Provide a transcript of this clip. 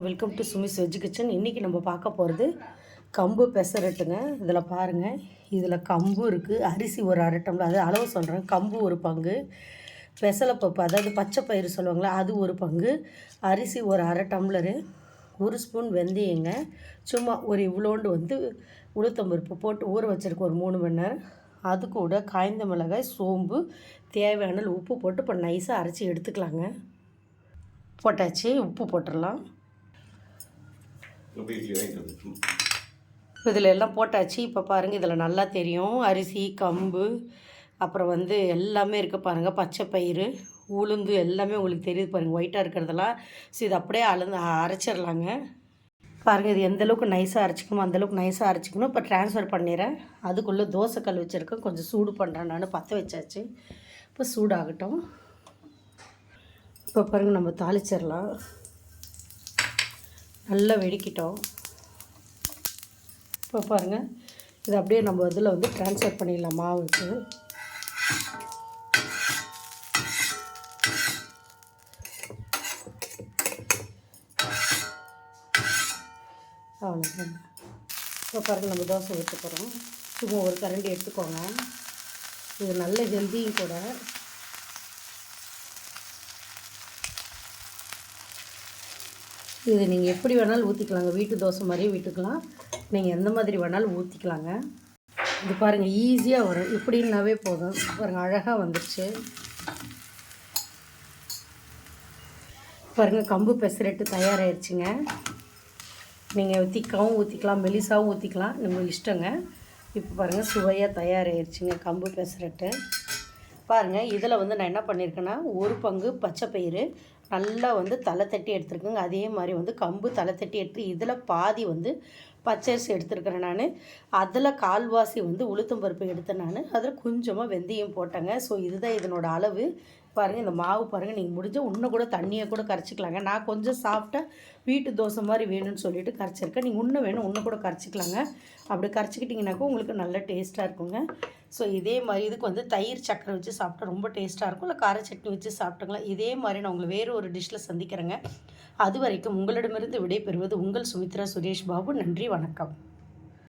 Welcome to Sumi's veg kitchen இன்றைக்கி நம்ம பார்க்க போகிறது கம்பு பெசரட்டுங்க. இதில் பாருங்கள் இதில் கம்பு இருக்குது அரிசி ஒரு அரை டம்ளர் அது அளவு சொல்கிறேன் கம்பு ஒரு பங்கு பெசலைப்பருப்பு அதாவது பச்சை பயிறு சொல்லுவாங்களே அது ஒரு பங்கு அரிசி ஒரு அரை டம்ளரு ஒரு ஸ்பூன் வெந்தயங்க சும்மா ஒரு இவ்வளோண்டு வந்து உளுத்தம்பருப்பு போட்டு ஊற வச்சிருக்க ஒரு மூணு மணி நேரம். அது கூட காய்ந்த மிளகாய் சோம்பு தேவையான உப்பு போட்டு இப்போ நைஸாக அரைச்சி எடுத்துக்கலாங்க. போட்டாச்சு உப்பு போட்டுடலாம். இதில் எல்லாம் போட்டாச்சு. இப்போ பாருங்கள் இதில் நல்லா தெரியும். அரிசி கம்பு அப்புறம் வந்து எல்லாமே இருக்குது பாருங்கள் பச்சை பயிறு உளுந்து எல்லாமே உங்களுக்கு தெரியுது பாருங்கள் ஒயிட்டாக இருக்கிறதெல்லாம். ஸோ இது அப்படியே அளந்து அரைச்சிடலாங்க. பாருங்கள் இது எந்தளவுக்கு நைஸாக அரைச்சிக்கணுமோ அந்தளவுக்கு நைஸாக அரைச்சிக்கணும். இப்போ ட்ரான்ஸ்ஃபர் பண்ணிடுறேன். அதுக்குள்ளே தோசை கல் வச்சுருக்கேன். கொஞ்சம் சூடு பண்ணுறேன் நான். பற்ற வச்சாச்சு. இப்போ சூடாகட்டும். இப்போ பாருங்கள் நம்ம தாளிச்சிடலாம். நல்லா வெடிக்கிட்டோம். இப்போ பாருங்கள் இது அப்படியே நம்ம இதில் வந்து ட்ரான்ஸ்ஃபர் பண்ணிடலாம் மாவுக்கு. அவ்வளோதாங்க இப்போ பாருங்கள் நம்ம தோசை ஊற்ற போகிறோம் சும்மா ஒரு கரண்டி எடுத்துக்கோங்க. இது நல்ல ஹெல்த்தியும் கூட. இது நீங்கள் எப்படி வேணாலும் ஊற்றிக்கலாங்க வீட்டு தோசை மாதிரியும் விட்டுக்கலாம். நீங்கள் எந்த மாதிரி வேணாலும் ஊற்றிக்கலாங்க இது பாருங்கள் ஈஸியாக வரும். இப்படின்னாவே போதும். பாருங்கள் அழகாக வந்துடுச்சு பாருங்கள் கம்பு பெசரெட்டு தயாராகிடுச்சுங்க நீங்கள் திக்காவும் ஊற்றிக்கலாம் மெலிசாவும் ஊற்றிக்கலாம் நம்ம இஷ்டங்க. இப்போ பாருங்கள் சுவையாக தயாராகிடுச்சுங்க கம்பு பெசரெட்டு. பாருங்கள் இதில் வந்து நான் என்ன பண்ணியிருக்கேன்னா ஒரு பங்கு பச்சை பயிறு நல்லா வந்து தலை தட்டி எடுத்துருக்கேங்க. அதே மாதிரி வந்து கம்பு தலை தட்டி எடுத்து இதில் பாதி வந்து பச்சரிசி எடுத்துருக்கிறேன் நான். அதில் கால்வாசி வந்து உளுத்தம்பருப்பு எடுத்தேன் நான். அதில் கொஞ்சமாக வெந்தயம் போட்டேங்க. ஸோ இதுதான் இதனோட அளவு. பாருங்கள் இந்த மாவு பாருங்கள் நீங்கள் முடிஞ்ச இன்னும் கூட தண்ணியை கூட கரைச்சிக்கலாங்க. நான் கொஞ்சம் சாஃப்டாக வீட்டு தோசை மாதிரி வேணும்னு சொல்லிட்டு கரைச்சிருக்கேன். நீங்கள் இன்னும் வேணும் இன்னும் கூட கரைச்சிக்கலாங்க. அப்படி கரைச்சிக்கிட்டிங்கனாக்கா உங்களுக்கு நல்ல டேஸ்ட்டாக இருக்குங்க. ஸோ இதே மாதிரி இதுக்கு வந்து தயிர் சக்கரை வச்சு சாப்பிட்டா ரொம்ப டேஸ்ட்டாக இருக்கும். இல்லை கார சட்னி வச்சு சாப்பிட்டுங்களா இதே மாதிரி நான் உங்களை வேறு ஒரு டிஷ்ஷில் சந்திக்கிறேங்க. அது வரைக்கும் உங்களிடமிருந்து விடைபெறுவது உங்கள் சுமித்ரா சுரேஷ் பாபு. நன்றி வணக்கம்.